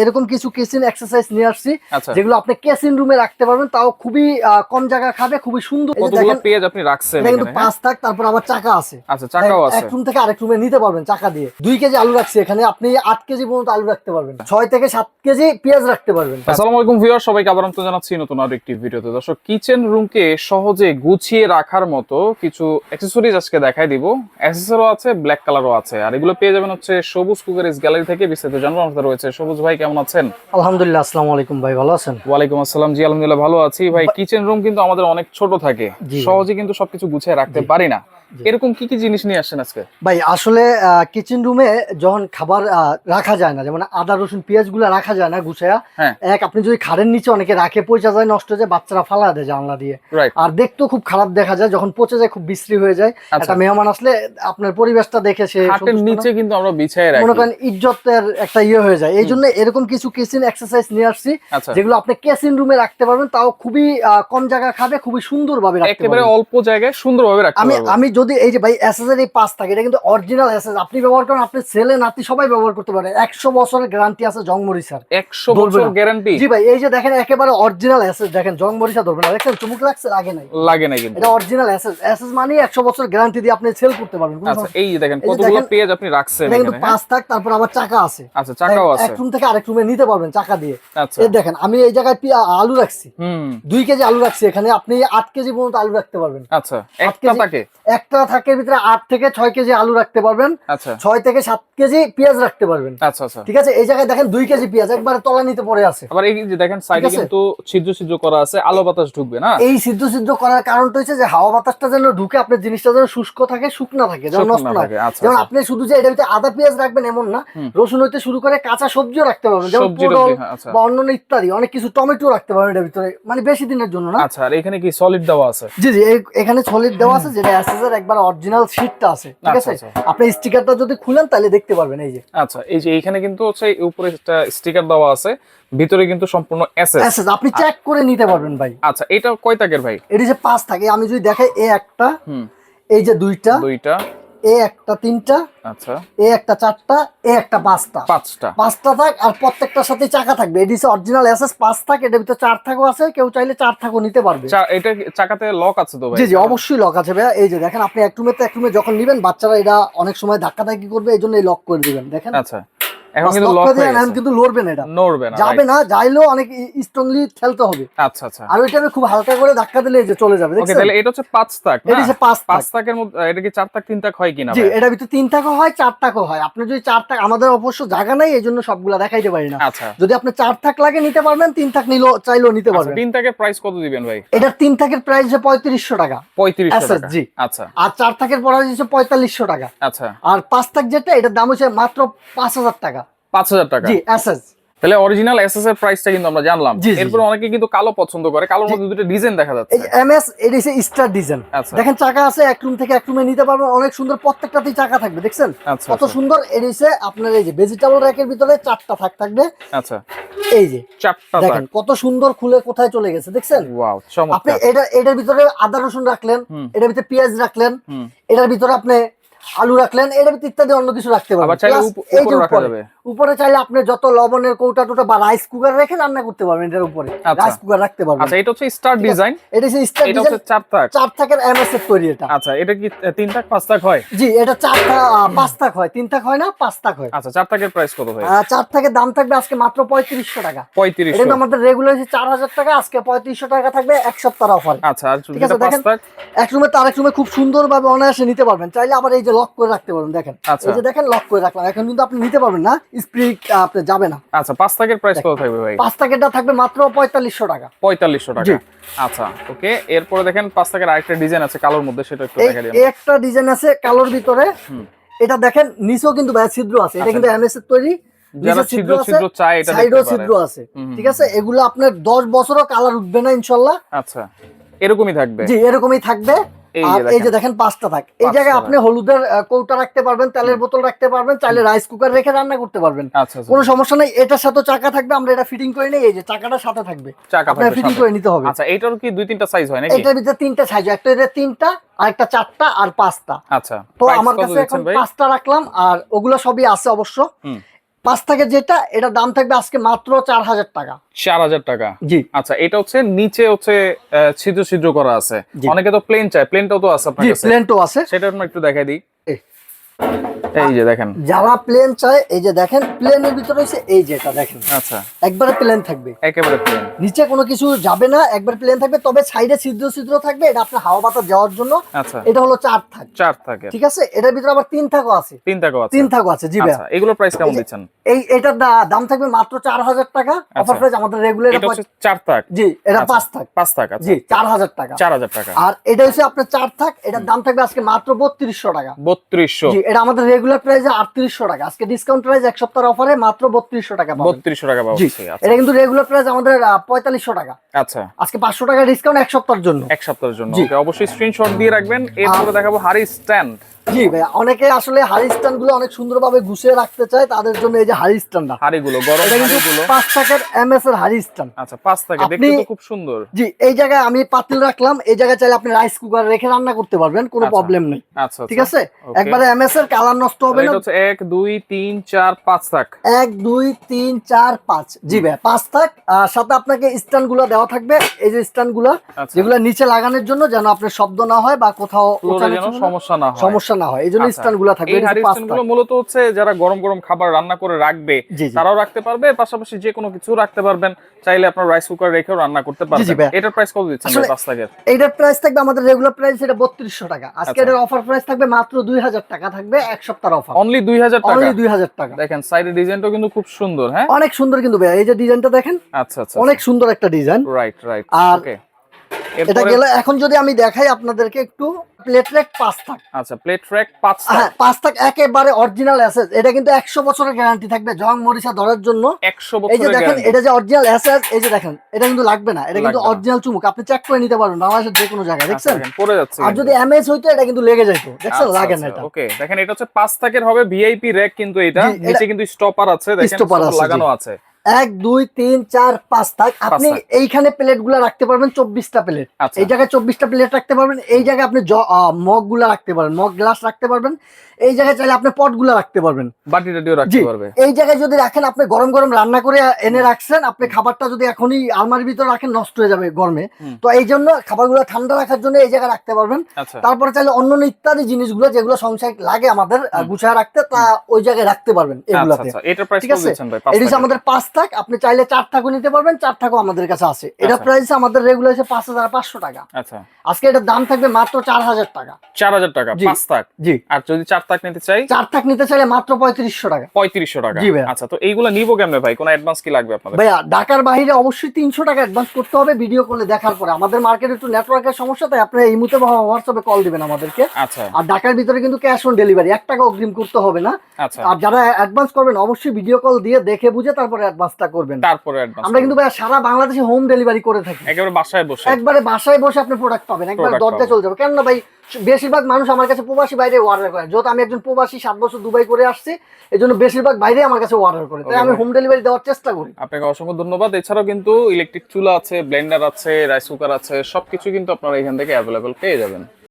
এরকম কিছু kitchen exercise নিয়ে আসছি আচ্ছা। যেগুলো আপনি কিচেন রুমে রাখতে পারবেন তাও খুবই কম জায়গা খাবে খুবই সুন্দর। কতগুলো পেজ আপনি রাখছেন কিন্তু হ্যাঁ? পাঁচ থাক তারপর আবার চাকা আছে। আচ্ছা চাকাও আছে। এক রুম থেকে আরেক রুমে নিতে পারবেন চাকা দিয়ে। দুই কেজি আলু রাখছি এখানে আপনি আট কেজি পর্যন্ত আলু রাখতে পারবেন। ছয় থেকে সাত কেজি পেঁয়াজ রাখতে পারবেন। আসসালামু আলাইকুম ভিউয়ার সবাইকে আবার আমন্ত্রণ জানাচ্ছি নতুন আরও একটি ভিডিওতে। দর্শক কিচেন রুমকে সহজে গুছিয়ে রাখার মতো কিছু অ্যাকসেসরিজ আজকে দেখাই দিব। অ্যাকসেসরও আছে ব্ল্যাক কালারও আছে। আর এগুলো পেয়ে যাবেন হচ্ছে সবুজ কুকারিজ গ্যালারি থেকে বিস্তারিত জানব। আমাদের রয়েছে সবুজ ভাই কেমন আছেন? আলহামদুলিল্লাহ আসসালামু আলাইকুম ভাই ভালো আছেন? ওয়ালাইকুম আসসালাম জি আলহামদুলিল্লাহ ভালো আছি। ভাই কিচেন রুম কিন্তু আমাদের অনেক ছোট থাকে। সহজে কিন্তু সবকিছু গুছিয়ে রাখতে পারি না। এরকম কি কি জিনিস নিয়ে আসছেন আজকে? ভাই আসলে কিচেন রুমে যখন খাবার রাখা যায় না যেমন আদা রসুন পেঁয়াজগুলা রাখা যায় না গুছায়া হ্যাঁ। এক আপনি যদি খাড়ের নিচে অনেকে রাখে পচা যায় নষ্ট হয়ে যায় বাচ্চারা ফালা দেয় জানলা দিয়ে। আর দেখতেও খুব খারাপ দেখা যায় যখন পচে যায় খুব বিশ্রী হয়ে যায়। আচ্ছা। একটা মেহমান আসলে আপনার পরিবেশটা দেখে সে নিচে কিন্তু আমরা বিছায় রাখি। মনে করেন ইজ্জতের একটা ইয়ে হয়ে যায়। এই জন্য এরকম কিছু কিচেন এক্সারসাইজ নিয়ে আসছি আচ্ছা। যেগুলো আপনি কিচেন রুমে রাখতে পারবেন তাও খুবই কম জায়গা খাবে খুবই সুন্দর ভাবে রাখতে একেবারে অল্প জায়গায় সুন্দরভাবে রাখতে আমি আমি যদি এই যে ভাই এসএসএর এই পাঁচ থাকে এটা কিন্তু অরিজিনাল এসএস আপনি ব্যবহার করেন আপনি ছেলে নাতি সবাই ব্যবহার করতে পারে। একশো বছরের গ্যারান্টি আছে জংমরি স্যার একশো বছর গ্যারান্টি জি ভাই এই যে দেখেন একেবারে অরিজিনাল এসএস দেখেন জংমরি স্যার ধরবে না। দেখেন চুমুক লাগছে আগে নাই। লাগে না কিন্তু। এটা অরিজিনাল এসএস এসএস মানে একশো বছর গ্যারান্টি দিয়ে আপনি সেল করতে পারবেন আচ্ছা এই যে দেখেন কতগুলো পেজ আপনি রাখছেন এটা কিন্তু? পাঁচ থাক তারপর আবার চাকা আছে। আচ্ছা চাকাও এক- আছে। এক রুম থেকে আরেক রুমে নিতে পারবেন চাকা দিয়ে। আচ্ছা। এই দেখেন আমি এই জায়গায় আলু রাখছি। হুম। দুই কেজি আলু রাখছি এখানে আপনি আট কেজি পর্যন্ত আলু রাখতে পারবেন। আচ্ছা একটা কেজি- থাকে একটা থাকের ভিতরে আট থেকে ছয় কেজি আলু রাখতে পারবেন। আচ্ছা। ছয় থেকে সাত কেজি পেঁয়াজ রাখতে পারবেন। আচ্ছা আচ্ছা। ঠিক আছে? এই জায়গায় দেখেন দুই কেজি পেঁয়াজ একবারে তলা নিতে পড়ে আছে। আবার এই যে দেখেন সাইডে? কিন্তু ছিদ্র ছিদ্র করা আছে আলো বাতাস ঢুকবে না? এই সিদ্ধ সিদ্ধ করার কারণটা হচ্ছে যে হাওয়া বাতাসটা যেন ঢুকে আপনার জিনিসটা যেন শুষ্ক থাকে শুকনা থাকে যেন নষ্ট না থাকে, যেমন। আপনি শুধু যে এটার ভিতরে আদা পেঁয়াজ রাখবেন এমন না রসুন হইতে শুরু করে কাঁচা সবজিও রাখতে পারবেন যেমন পটল। বা অন্যান্য ইত্যাদি অনেক কিছু টমেটো রাখতে পারবেন এটার ভিতরে মানে বেশি দিনের জন্য না। আচ্ছা আর এখানে কি সলিড দেওয়া আছে? জি জি এখানে সলিড দেওয়া আছে যেটা এসএসএর একবার অরিজিনাল শীটটা আছে ঠিক আচ্ছা, আছে? আচ্ছা। আপনি স্টিকারটা যদি খুলেন তাহলে দেখতে পারবেন এই যে। আচ্ছা এই যে এইখানে কিন্তু হচ্ছে উপরে একটা স্টিকার দেওয়া আছে ভিতরে কিন্তু সম্পূর্ণ এসএস এসএস আপনি চেক করে নিতে পারবেন ভাই। আচ্ছা এটা কয় তাকের ভাই? এটি যে পাঁচ থাকে আমি যদি দেখাই এ একটা হুম। এই যে দুইটা দুইটা। এ একটা তিনটা আচ্ছা। এ একটা চারটা এ একটা পাঁচটা। পাঁচটা। পাঁচটা থাক আর প্রত্যেকটার সাথে চাকা থাকবে। এটি অরিজিনাল এসএস পাঁচ থাক এটার ভিতরে চার থাকও আছে কেউ চাইলে চার থাকও নিতে পারবে। এটা চাকাতে লক আছে তো ভাই? জি জি অবশ্যই লক আছে ভাইয়া। এই যে দেখেন আপনি এক রুমে তো এক রুমে যখন নিবেন বাচ্চারা এটা অনেক সময় ধাক্কা ধাক্কি করবে এই জন্য এই লক করে দিবেন দেখেন। আচ্ছা। এখন কিন্তু লক হয়ে গেছে। কিন্তু লড়বে না এটা। নড়বে না যাবে না যাইলেও অনেক স্ট্রংলি ঠেলতে হবে। আচ্ছা আচ্ছা। আর খুব হালকা করে ধাক্কা দিলে যে চলে যাবে ওকে তাহলে এটা হচ্ছে পাঁচ তাক এটা হচ্ছে পাঁচ। পাঁচ তাকের মধ্যে এটা কি চার তাক তিন তাক হয় কিনা জি ভিতরে তিন টাকা হয় চার টাকা হয়। আপনি যদি চার টাকা আমাদের অবশ্য জায়গা নাই এই জন্য সবগুলা দেখাইতে পারি না। আচ্ছা। যদি আপনি চার থাক লাগে নিতে পারবেন তিন থাক নিলেও চাইলেও নিতে আচ্ছা, পারবেন। তিন তাকের প্রাইস কত দিবেন ভাই? এটার তিন থাকের প্রাইস হচ্ছে পঁয়ত্রিশশো টাকা। পঁয়ত্রিশশো আচ্ছা, টাকা। জি। আচ্ছা। আর চার থাকের প্রাইস হচ্ছে পঁয়তাল্লিশশো টাকা। আচ্ছা। আর পাঁচ থাক যেটা এটার দাম হচ্ছে মাত্র পাঁচ হাজার টাকা। পাঁচ হাজার টাকা। G S S. তাহলে অরিজিনাল এসএস এর প্রাইসটা কিন্তু আমরা জানলাম। এরপর অনেকে কিন্তু কালো পছন্দ করে। কালোর মধ্যে দুটো ডিজাইন দেখা এই যাচ্ছে যে এম এটা হচ্ছে স্টার ডিজাইন দেখেন চাকা আছে এক রুম থেকে এক রুমে নিতে পারবেন। অনেক সুন্দর প্রত্যেকটাতেই চাকা থাকবে দেখছেন? আচ্ছা কত আচ্ছা, সুন্দর। এটা হচ্ছে আপনার এই যে ভেজিটেবল র্যাকের ভিতরে চারটা থাক থাকবে। আচ্ছা। এই যে চারটা দেখেন কত সুন্দর খুলে কোথায় চলে গেছে দেখছেন? ওয়াও আপনি এটা এটার ভিতরে আদা রসুন রাখলেন এটার ভিতরে পেঁয়াজ রাখলেন এটার ভিতরে আপনি আলু রাখলেন এটার ভিতরে ইত্যাদি অন্য কিছু রাখতে পারবেন। এই যে উপরে। রাখা উপরে, চাইলে আপনি যত লবণের কৌটা টোটা বা রাইস কুকার রেখে রান্না করতে পারবেন এটার উপরে। আচ্ছা। রাইস কুকার রাখতে পারবেন। আচ্ছা এটা হচ্ছে স্টার ডিজাইন এটা হচ্ছে স্টার এটা ডিজাইন হচ্ছে চার তাক চার থাকের এমএস এর তৈরি এটা। আচ্ছা এটা কি তিন তাক পাঁচ তাক হয়? জি এটা চার থাক পাঁচ থাক হয়। তিন থাক হয় না পাঁচ থাক হয়। আচ্ছা চার তাকের প্রাইস কত আহ, চার থাকের দাম থাকবে আজকে মাত্র পঁয়ত্রিশশো টাকা। 3500 এটা আমাদের রেগুলার হচ্ছে চার হাজার টাকা আজকে পঁয়ত্রিশশো টাকা থাকবে এক সপ্তাহ অফার আচ্ছা আর ঠিক আছে, দেখেন। এক রুমে তার এক রুমে খুব সুন্দর ভাবে অনায়াসে নিতে পারবেন। চাইলে আবার এই যে লক করে রাখতে পারবেন দেখেন। আচ্ছা। এই যে দেখেন লক করে রাখলাম। এখন কিন্তু আপনি নিতে পারবেন না। স্প্রিট আপনি যাবে না। আচ্ছা পাঁচ তাকের প্রাইস কত থাকবে ভাই? পাঁচ প্যাকেটটা থাকবে মাত্র পঁয়তাল্লিশশো টাকা। পঁয়তাল্লিশশো টাকা। আচ্ছা ওকে এরপরে দেখেন পাঁচ টাকার আরেকটা ডিজাইন আছে কালোর মধ্যে সেটা একটু দেখা দিন। একটা ডিজাইন আছে কালোর ভিতরে। এটা দেখেন নিচেও কিন্তু ভাই ছিদ্র আছে। এটা আচ্ছা। কিন্তু এমএস এর তৈরি। আছে ঠিক আছে? এগুলো আপনার দশ বছরও কালার উঠবে না ইনশাল্লাহ। আচ্ছা এরকমই থাকবে। জি এরকমই থাকবে। এই যে দেখেন। পাঁচটা থাক। এই জায়গায় আপনি হলুদের কৌটা রাখতে পারবেন তেলের বোতল রাখতে পারবেন চাইলে রাইস কুকার রেখে রান্না করতে পারবেন। আচ্ছা আচ্ছা কোনো সমস্যা নেই এটার সাথে চাকা থাকবে আমরা এটা ফিটিং করে নিই এই যে চাকাটা সাথে থাকবে। চাকা ফিটিং করে নিতে হবে। আচ্ছা এইটার কি দুই তিনটা সাইজ হয় নাকি? এটার ভিতরে তিনটা সাইজ একটা এটা তিনটা আর একটা চারটা আর পাঁচটা। আচ্ছা তো আমার কাছে এখন পাঁচটা রাখলাম আর ওগুলো সবই আছে অবশ্য। পাঁচ থেকে যেটা এটা দাম থাকবে আজকে মাত্র চার হাজার টাকা। চার হাজার টাকা। জি। আচ্ছা এটা হচ্ছে নিচে হচ্ছে ছিদ্র ছিদ্র করা আছে। অনেকে তো প্লেন চায় প্লেনটাও তো আছে আপনার জি কাছে। প্লেনটো আছে। সেটা একটু দেখাই দিই। এই। যে দেখেন। যারা প্লেন চায় এই যে দেখেন প্লেনের ভিতরে হচ্ছে এই যেটা দেখেন। আচ্ছা। একবারে প্লেন থাকবে। একেবারে প্লেন নিচে কোনো কিছু যাবে না একবার প্লেন থাকবে তবে সাইডে ছিদ্র ছিদ্র থাকবে এটা আপনার হাওয়া বাতাস যাওয়ার জন্য। আচ্ছা। এটা হলো চার থাক। চার থাকে। ঠিক আছে? এটার ভিতরে আবার তিন থাকও আছে। তিন টাকা আছে। তিন থাকও আছে জি ভাইয়া। আচ্ছা এগুলোর প্রাইস কেমন দিচ্ছেন? এই এটার দাম থাকবে মাত্র চার হাজার টাকা। অফার আচ্ছা। প্রাইস আমাদের রেগুলার এটা হচ্ছে চার থাক। জি এটা আচ্ছা। পাঁচ থাক। পাঁচ থাক আচ্ছা। জি চার হাজার টাকা। চার হাজার টাকা। আর এটা হচ্ছে আপনার চার থাক। এটার দাম থাকবে আজকে মাত্র বত্রিশশো টাকা। বত্রিশশো। জি। এটা আমাদের রেগুলার প্রাইস আটত্রিশশো টাকা। আজকে ডিসকাউন্ট প্রাইস এক সপ্তাহের অফারে মাত্র বত্রিশশো টাকা পাবেন। বত্রিশশো টাকা জি আচ্ছা। এটা কিন্তু রেগুলার প্রাইস আমাদের পঁয়তাল্লিশশো টাকা। আচ্ছা। আজকে পাঁচশো টাকা ডিসকাউন্ট এক সপ্তাহের জন্য। এক সপ্তাহের জন্য অবশ্যই স্ক্রিনশট দিয়ে রাখবেন। এরপরে দেখাবো হারি স্ট্যান্ড জি ভাই অনেকে আসলে হাড়ি স্ট্যান্ডগুলো অনেক সুন্দরভাবে গুছিয়ে রাখতে চায় তাদের জন্য এই যে হাড়ি স্ট্যান্ডটা হাড়িগুলো গরম হাড়িগুলো। পাঁচ টাকার এম এস এর হাড়ি স্ট্যান্ড আচ্ছা পাঁচ থাকে দেখতে তো খুব সুন্দর। জি এই জায়গায় আমি পাতিল রাখলাম এই জায়গায় চাইলে আপনি রাইস কুকার রেখে রান্না করতে পারবেন কোনো আচ্ছা। প্রবলেম নেই। আচ্ছা ঠিক আছে? একবারে এম এস এর কালার নষ্ট হবে এটা না হচ্ছে এক দুই তিন চার পাঁচ থাক। এক দুই তিন চার পাঁচ। জি ভাই পাঁচ থাক। আর সাথে আপনাকে স্ট্যান্ডগুলো দেওয়া থাকবে এই যে স্ট্যান্ডগুলো আচ্ছা। যেগুলো নিচে লাগানোর জন্য যেন আপনার শব্দ না হয় বা কোথাও সমস্যা না হয়। সমস্যা না হয় এই জন্য আচ্ছা। স্ট্যান্ডগুলো থাকবে এই স্ট্যান্ডগুলো মূলত হচ্ছে যারা গরম গরম খাবার রান্না করে রাখবে। তারাও রাখতে পারবে পাশাপাশি যে কোনো কিছু রাখতে পারবেন চাইলে আপনার রাইস কুকার রেখেও রান্না করতে পারবেন। এটার প্রাইস কত দিচ্ছেন আসলে- ভাই পাঁচ থাকের এইটার প্রাইস থাকবে আমাদের রেগুলার প্রাইস এটা বত্রিশশো টাকা। আজকে আচ্ছা। এটার অফার প্রাইস থাকবে মাত্র দুই হাজার টাকা থাকবে এক সপ্তাহ অফার অনলি দুই হাজার টাকা? অনলি দুই হাজার টাকা। দেখেন সাইডের ডিজাইনটাও কিন্তু খুব সুন্দর হ্যাঁ? অনেক সুন্দর কিন্তু ভাইয়া এই যে ডিজাইনটা দেখেন আচ্ছা আচ্ছা অনেক সুন্দর একটা ডিজাইন রাইট রাইট আর ওকে এটা গেলে এখন যদি আমি দেখাই আপনাদেরকে একটু প্লেট রেক পাঁচ থাক। আচ্ছা প্লেট পাঁচ হ্যাঁ পাঁচ থাক একেবারে অরিজিনাল অ্যাসেস এটা কিন্তু একশো বছরের গ্যারান্টি থাকবে জং মরিচা ধরার জন্য। একশো এই যে দেখেন এটা যে অরিজিনাল অ্যাসেস এই যে দেখেন এটা কিন্তু লাগবে না। এটা কিন্তু অরিজিনাল চুমুক। আপনি চেক করে নিতে পারবেন বাংলাদেশের যে কোনো জায়গায় দেখছেন? পড়ে যাচ্ছে আর যদি এমএস হইতো এটা কিন্তু লেগে যাইতো। দেখছেন? লাগে না এটা। ওকে দেখেন এটা হচ্ছে পাঁচ থাকের হবে ভিআইপি র‍্যাক কিন্তু এটা। নিচে কিন্তু স্টপার আছে। দেখেন। লাগানো আছে। এক দুই তিন চার পাঁচ থাক। আপনি এইখানে প্লেটগুলা রাখতে পারবেন চব্বিশটা প্লেট। আচ্ছা। এই জায়গায় চব্বিশটা প্লেট রাখতে পারবেন এই জায়গায় আপনি মগগুলা রাখতে পারবেন মগ গ্লাস রাখতে পারবেন এই জায়গায় চাইলে আপনি পটগুলা রাখতে পারবেন। বাটি টাটিও রাখতে জি পারবে। এই জায়গায় যদি রাখেন আপনি গরম গরম রান্না করে এনে রাখছেন আপনি খাবারটা যদি এখনই আলমারির ভিতরে রাখেন নষ্ট হয়ে যাবে গরমে। তো এই জন্য খাবারগুলো ঠান্ডা রাখার জন্য এই জায়গায় রাখতে পারবেন। আচ্ছা। তারপরে চাইলে অন্যান্য ইত্যাদি জিনিসগুলো যেগুলো সংসার লাগে আমাদের গুছায় রাখতে তা ওই জায়গায় রাখতে পারবেন আচ্ছা এগুলাতে। ঠিক আছে? আমাদের পাঁচ থাক আপনি চাইলে চার থাকও নিতে পারবেন চার থাকও আমাদের কাছে আছে। এটা আচ্ছা। প্রাইস আমাদের রেগুলার হচ্ছে পাঁচ হাজার পাঁচশো টাকা। আচ্ছা। আজকে এটার দাম থাকবে মাত্র চার হাজার টাকা। চার হাজার টাকা পাঁচ থাক জি। আর যদি চার থাক নিতে চাই? চার থাক নিতে চাইলে মাত্র পঁয়ত্রিশশো টাকা। পঁয়ত্রিশশো টাকা। জি ভাইয়া। আচ্ছা তো এইগুলো নিবো কেমনে ভাই? কোনো অ্যাডভান্স কি লাগবে আপনাদের? ভাইয়া ঢাকার বাইরে অবশ্যই তিনশো টাকা অ্যাডভান্স করতে হবে ভিডিও করলে দেখার পরে। আমাদের মার্কেটে একটু নেটওয়ার্কের সমস্যা তাই আপনি এই মুহূর্তে হোয়াটসঅ্যাপে কল দিবেন আমাদেরকে। আচ্ছা। আর ঢাকার ভিতরে কিন্তু ক্যাশ অন ডেলিভারি এক টাকা অগ্রিম করতে হবে না। আচ্ছা। আর যারা অ্যাডভান্স করবেন অবশ্যই ভিডিও কল দিয়ে দেখে বুঝে তারপরে অ্যাডভান্সটা করবেন। তারপরে আমরা কিন্তু ভাইয়া সারা বাংলাদেশে হোম ডেলিভারি করে থাকি। একেবারে বাসায় বসে। একবারে বাসায় বসে আপনি প্রোডাক্ট পাবেন। একবার দরজা চলে যাবে। কেননা ভাই বেশিরভাগ মানুষ আমার কাছে প্রবাসী বাইরে অর্ডার করে। যেহেতু আমি একজন প্রবাসী সাত বছর দুবাই করে আসছি এই জন্য বেশিরভাগ বাইরে আমার কাছে অর্ডার করে। তাই আমি হোম ডেলিভারি দেওয়ার চেষ্টা করি। আপনাকে অসংখ্য ধন্যবাদ। এছাড়াও কিন্তু ইলেকট্রিক চুলা আছে ব্লেন্ডার আছে রাইস কুকার আছে সবকিছু কিন্তু আপনারা এখান থেকে অ্যাভেলেবল পেয়ে যাবেন।